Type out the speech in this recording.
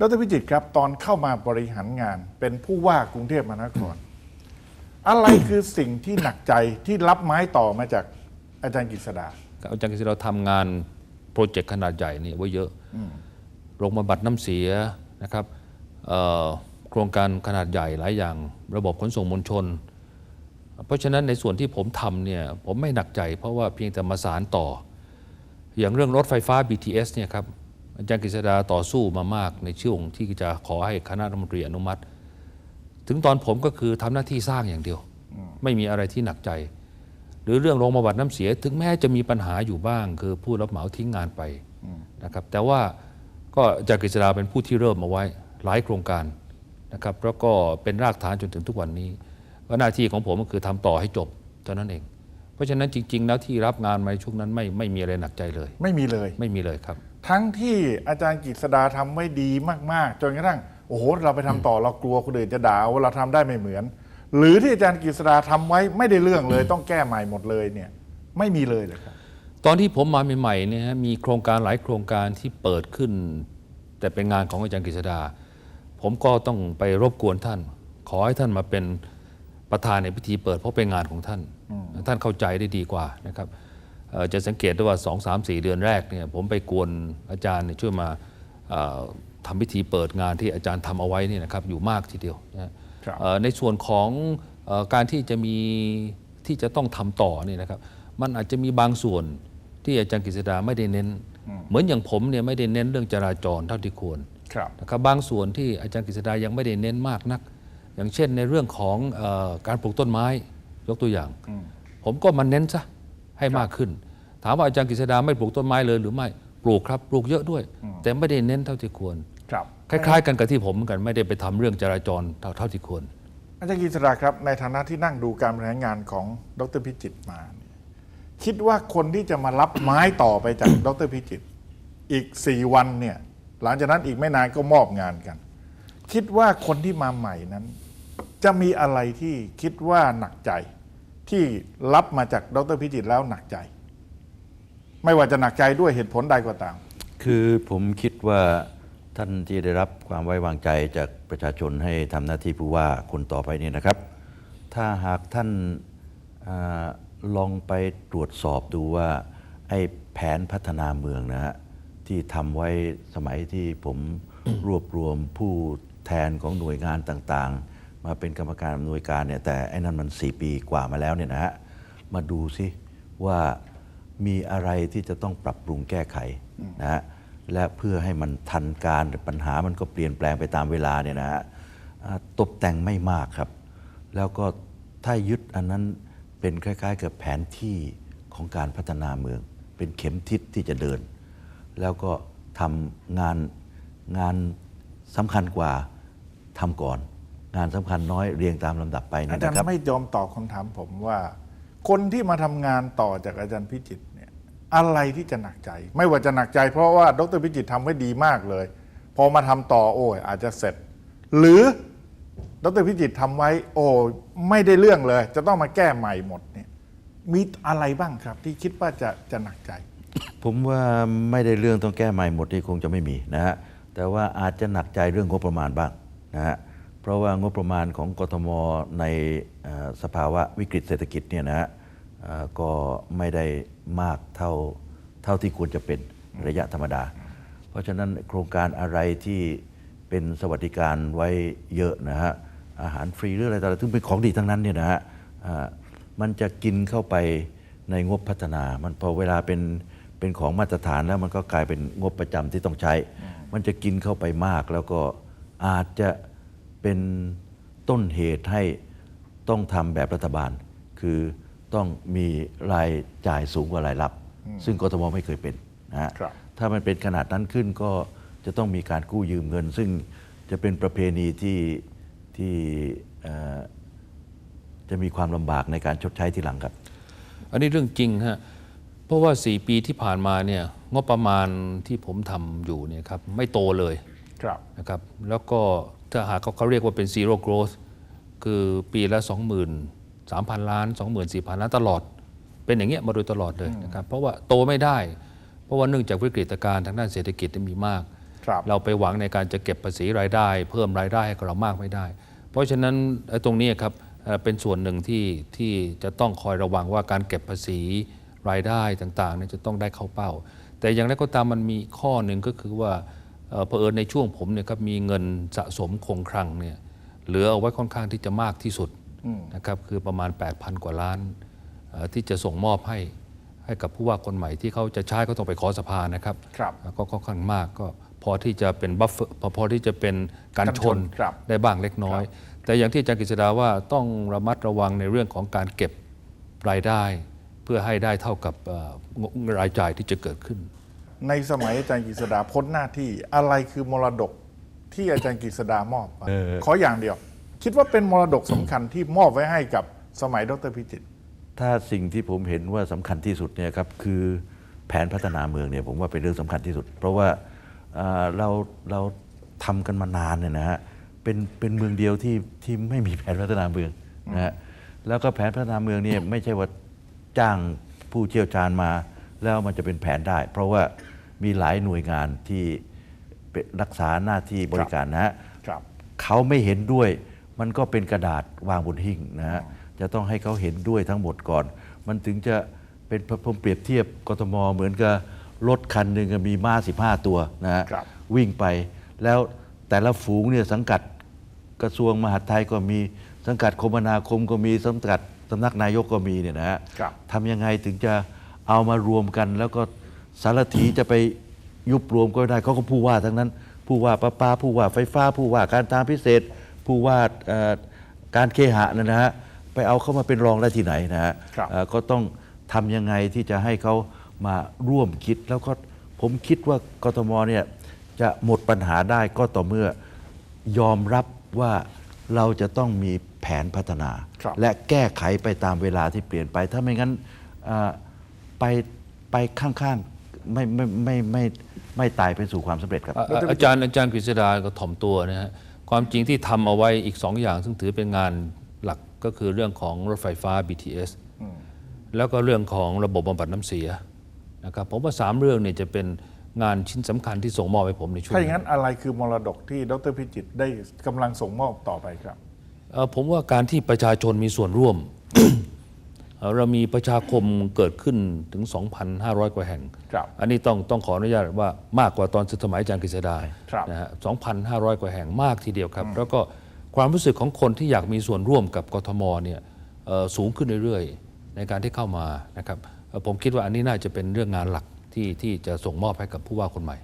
ดรพิจิตครับตอนเข้ามาบริหารงาน เป็นผู้ว่ากรุงเทพมหานคร อะไรคือสิ่งที่หนักใจที่รับไม้ต่อมาจากอาจารย์กฤษดาอาจารย์กฤษฎาทำงานโปรเจกต์ขนาดใหญ่นี่ไว้เยอะโรงบำบัดน้ำเสียนะครับโครงการขนาดใหญ่หลายอย่าง ระบบขนส่งมวลชน เพราะฉะนั้นในส่วนที่ผมทำเนี่ยผมไม่หนักใจ เพราะว่าเพียงแต่มาสารต่อ อย่างเรื่องรถไฟฟ้า BTS เนี่ยครับ อาจารย์กฤษดาต่อสู้มามากในช่วงที่จะขอให้คณะรัฐมนตรีอนุมัติ ถึงตอนผมก็คือทำหน้าที่สร้างอย่างเดียว ไม่มีอะไรที่หนักใจ หรือเรื่องโรงบำบัดน้ำเสีย ถึงแม้จะมีปัญหาอยู่บ้าง คือผู้รับเหมาทิ้งงานไปนะครับ แต่ว่าก็อาจากกฤษดาเป็นผู้ที่เริ่มมาไว้หลายโครงการนะครับแล้วก็เป็นรากฐานจนถึงทุกวันนี้ว่าหน้าที่ของผมก็คือทำต่อให้จบเท่านั้นเอง เพราะฉะนั้นจริง ๆ แล้วที่รับงานมาในช่วงนั้นไม่ไม่มีอะไรหนักใจเลย ไม่มีเลยไม่มีเลยครับ ทั้งที่อาจารย์กฤษดาทำไว้ดีมากๆ จนกระทั่งโอ้โหเราไปทำต่อเรากลัวคนอื่นจะด่าว่าเราทำได้ไม่เหมือน หรือที่อาจารย์กฤษดาทำไว้ไม่ได้เรื่องเลย ต้องแก้ใหม่หมดเลยเนี่ยไม่มีเลยเลยครับตอนที่ผมมาใหม่ๆเนี่ยฮะมีโครงการหลายโครงการที่เปิดขึ้น แต่เป็นงานของอาจารย์กฤษดา ผมก็ต้องไปรบกวนท่าน ขอให้ท่านมาเป็นประธานในพิธีเปิดเพราะเป็นงานของท่าน ท่านเข้าใจได้ดีกว่านะครับเอ่อ จะสังเกตได้ว่า 2 3 4 เดือนแรกเนี่ยผมไปกวนอาจารย์เนี่ยช่วยมาเอ่อทำพิธีเปิดงานที่อาจารย์ทำเอาไว้เนี่ยนะครับอยู่มากทีเดียวนะฮะครับเอ่อในส่วนของเออการที่จะมีที่จะต้องทำต่อเนี่ยนะครับ มันอาจจะมีบางส่วนที่อาจารย์กฤษดาไม่ได้เน้น เหมือนอย่างผมเนี่ยไม่ได้เน้นเรื่องจราจรเท่าที่ควรครับนะครับบางส่วนที่อาจารย์กฤษดายังไม่ได้เน้นมากนัก อย่างเช่นในเรื่องของเออการปลูกต้นไม้ยกตัวอย่าง ผมก็มาเน้นซะ ให้มากขึ้น ถามว่าอาจารย์กฤษดาไม่ปลูกต้นไม้เลยหรือไม่ปลูกครับปลูกเยอะด้วย แต่ไม่ได้เน้นเท่าที่ควรครับคล้ายๆ กันกับที่ผมเหมือนกันไม่ได้ไปทำเรื่องจราจรเท่าเท่าที่ควร อาจารย์กฤษดาครับ ในฐานะที่นั่งดูการบริหารงานของดรพิจิตรมาเนี่ยคิดว่าคนที่จะมารับไม้ต่อไปจากดรพิจิตรอีกสี่วันเนี่ยหลังจากนั้นอีกไม่นานก็มอบงานกัน คิดว่าคนที่มาใหม่นั้น จะมีอะไรที่คิดว่าหนักใจ ที่รับมาจากดรพิจิตแล้วหนักใจ ไม่ว่าจะหนักใจด้วยเหตุผลใดก็ตาม คือผมคิดว่าท่านที่ได้รับความไว้วางใจจากประชาชนให้ทำหน้าที่ผู้ว่าคนต่อไปนี่นะครับ ถ้าหากท่านอลองไปตรวจสอบดูว่าไอ้แผนพัฒนาเมืองนะฮะที่ทำไว้สมัยที่ผมรวบรวมผู้แทนของหน่วยงานต่างๆ มาเป็นกรรมการอำนวยการเนี่ยแต่ไอ้นั่นมัน 4 ปีกว่ามาแล้วเนี่ยนะฮะมาดูซิว่ามีอะไรที่จะต้องปรับปรุงแก้ไขนะฮะและเพื่อให้มันทันการปัญหามันก็เปลี่ยนแปลงไปตามเวลาเนี่ยนะฮะตกแต่งไม่มากครับ แล้วก็ถ้ายึดอันนั้นเป็นคล้ายๆ กับแผนที่ของการพัฒนาเมือง เป็นเข็มทิศที่จะเดิน แล้วก็ทำงานงานสำคัญกว่าทำก่อน งานสำคัญน้อยเรียงตามลำดับไปอานะจารย์ครับไม่ยอมตอบคำถามผมว่า คนที่มาทำงานต่อจากอาจารย์พิจิตรเนี่ยอะไรที่จะหนักใจ ไม่ว่าจะหนักใจ เพราะว่าดรพิจิตรทำไว้ดีมากเลย พอมาทำต่อโอ้ยอาจจะเสร็จ หรือดรพิจิตรทำไว้ โอ้ไม่ได้เรื่องเลย จะต้องมาแก้ใหม่หมดเนี่ยมีอะไรบ้างครับ ที่คิดว่าจะจะหนักใจ ผมว่าไม่ได้เรื่องต้องแก้ใหม่หมดที่คงจะไม่มีนะฮะแต่ว่าอาจจะหนักใจเรื่องงบประมาณบ้างนะฮะเพ ราะว่างบประมาณของกทมในสภาวะวิกฤตเศรษฐกิจเนี่ยนะฮะก็ไม่ได้มากเท่าเท่าที่ควรจะเป็นระยะธรรมดา เพราะฉะนั้นโครงการอะไรที่เป็นสวัสดิการไว้เยอะนะฮะอาหารฟรีหรืออะไรต่างๆซึ่งเป็นของดีทั้งนั้นเนี่ยนะฮะมันจะกินเข้าไปในงบพัฒนา มันพอเวลาเป็นเป็นของมาตรฐานแล้วมันก็กลายเป็นงบประจำที่ต้องใช้ มันจะกินเข้าไปมากแล้วก็อาจจะ เป็นต้นเหตุให้ต้องทำแบบรัฐบาล คือต้องมีรายจ่ายสูงกว่ารายรับ ซึ่งกทมไม่เคยเป็นนะฮะครับถ้ามันเป็นขนาดนั้นขึ้นก็จะต้องมีการกู้ยืมเงิน ซึ่งจะเป็นประเพณีที่ที่เอ่อจะมีความลำบากในการชดใช้ทีหลังครับ อันนี้เรื่องจริงฮะเพราะว่า 4 ปีที่ผ่านมาเนี่ยงบประมาณที่ผมทำอยู่เนี่ยครับไม่โตเลยครับนะครับ แล้วก็ ถ้าหากเขาเขาเรียกว่าเป็น zero growth คือปีละ23,000 ล้าน 24,000 ล้านตลอด เป็นอย่างเงี้ยมาโดยตลอดเลยนะครับ เพราะว่าโตไม่ได้ เพราะว่าเนื่องจากวิกฤตการณ์ทางด้านเศรษฐกิจมีมากครับเราไปหวังในการจะเก็บภาษีรายได้ เพิ่มรายได้ให้กับเรามากไม่ได้ เพราะฉะนั้นไอ้ตรงนี้ครับเอ่อเป็นส่วนหนึ่งที่ที่จะต้องคอยระวังว่าการเก็บภาษีรายได้ต่างๆเนี่ยจะต้องได้เข้าเป้า แต่อย่างไรก็ตามมันมีข้อหนึ่งก็คือว่า เอ่อเผอิญในช่วงผมเนี่ยครับมีเงินสะสมคงคลังเนี่ยเหลือเอาไว้ค่อนข้างที่จะมากที่สุดนะครับคือประมาณ 8,000 กว่าล้านเอ่อที่จะส่งมอบให้ให้กับผู้ว่าคนใหม่ที่เขาจะใช้ก็ต้องไปขอสภานะครับครับก็ค่อนข้างมากก็พอที่จะเป็นบัฟเฟอร์พอที่จะเป็นการกันชชนนครับได้บ้างเล็กน้อย แต่อย่างที่อาจารย์กฤษดาว่าต้องระมัดระวังในเรื่องของการเก็บรายได้ เพื่อให้ได้เท่ากับเอ่อรายจ่ายที่จะเกิดขึ้น ในสมัยอาจารย์กฤษดาพ้นหน้าที่อะไรคือมรดกที่อาจารย์กฤษดามอบมาขออย่างเดียว คิดว่าเป็นมรดกสำคัญที่มอบไว้ให้กับสมัยดรพิจิตร ถ้าสิ่งที่ผมเห็นว่าสำคัญที่สุดเนี่ยครับคือแผนพัฒนาเมืองเนี่ยผมว่าเป็นเรื่องสำคัญที่สุด เพราะว่าอ่าเราเราทำกันมานานเนี่ยนะฮะเป็นเป็นเมืองเดียวที่ที่ไม่มีแผนพัฒนาเมืองนะฮะแล้วก็แผนพัฒนาเมืองเนี่ยไม่ใช่ว่าจ้างผู้เชี่ยวชาญมา แล้วมันจะเป็นแผนได้ เพราะว่า มีหลายหน่วยงานที่เป็นรักษาหน้าที่บริการนะฮะครับเขาไม่เห็นด้วยมันก็เป็นกระดาษวางบนหิ้งนะฮะจะต้องให้เขาเห็นด้วยทั้งหมดก่อน มันถึงจะเป็นผมเปรียบเทียบกทมเหมือนกับรถคันหนึ่งมีม้า 15 ตัวนะฮะครับวิ่งไป แล้วแต่ละฝูงเนี่ยสังกัดกระทรวงมหาดไทยก็มีสังกัดคมนาคมก็มีสังกัดสำนักนายกก็มีเนี่ยนะฮะครับทำยังไงถึงจะเอามารวมกันแล้วก็ สารถีจะไปยุบรวมก็ไม่ได้เขาก็ผู้ว่าทั้งนั้น ผู้ว่าประปาผู้ว่าไฟฟ้า ผู้ว่าการทางพิเศษ ผู้ว่าเอ่อการเคหะนะนะฮะไปเอาเข้ามาเป็นรองได้ที่ไหนนะฮะครับเอ่อก็ต้องทำยังไงที่จะให้เขามาร่วมคิด แล้วก็ผมคิดว่ากทมเนี่ยจะหมดปัญหาได้ก็ต่อเมื่อยอมรับว่าเราจะต้องมีแผนพัฒนาครับและแก้ไขไปตามเวลาที่เปลี่ยนไป ถ้าไม่งั้นเอ่อไปไปข้างๆ ไม่ไม่ไม่ไม่ไม่ตายไปสู่ความสำเร็จครับอะอะอาจารย์อาจารย์กฤษดาก็ถ่อมตัวนะฮะความจริงที่ทำเอาไว้อีกสองอย่าง ซึ่งถือเป็นงานหลักก็คือเรื่องของรถไฟฟ้า BTS แล้วก็เรื่องของระบบบำบัดน้ำเสียนะครับผมว่าสามเรื่องเนี่ยจะเป็นงานชิ้นสำคัญที่ส่งมอบให้ผมในช่วงถ้าอย่างนี้นั้นอะไรคือมรดกที่ดรพิจิตรได้กำลังส่งมอบต่อไปครับ เอ่อผมว่าการที่ประชาชนมีส่วนร่วม เอ่อเรามีประชาคมเกิดขึ้นถึง 2,500 กว่าแห่งครับอันนี้ต้องต้องขออนุญาตว่ามากกว่าตอนสมัยอาจารย์กฤษดาครับนะฮะ2,500 กว่าแห่งมากทีเดียวครับ แล้วก็ความรู้สึกของคนที่อยากมีส่วนร่วมกับกทมเนี่ยเอ่อสูงขึ้นเรื่อยๆ ในการที่เข้ามานะครับเอ่อผมคิดว่าอันนี้น่าจะเป็นเรื่องงานหลักที่ที่จะส่งมอบให้กับผู้ว่าคนใหม่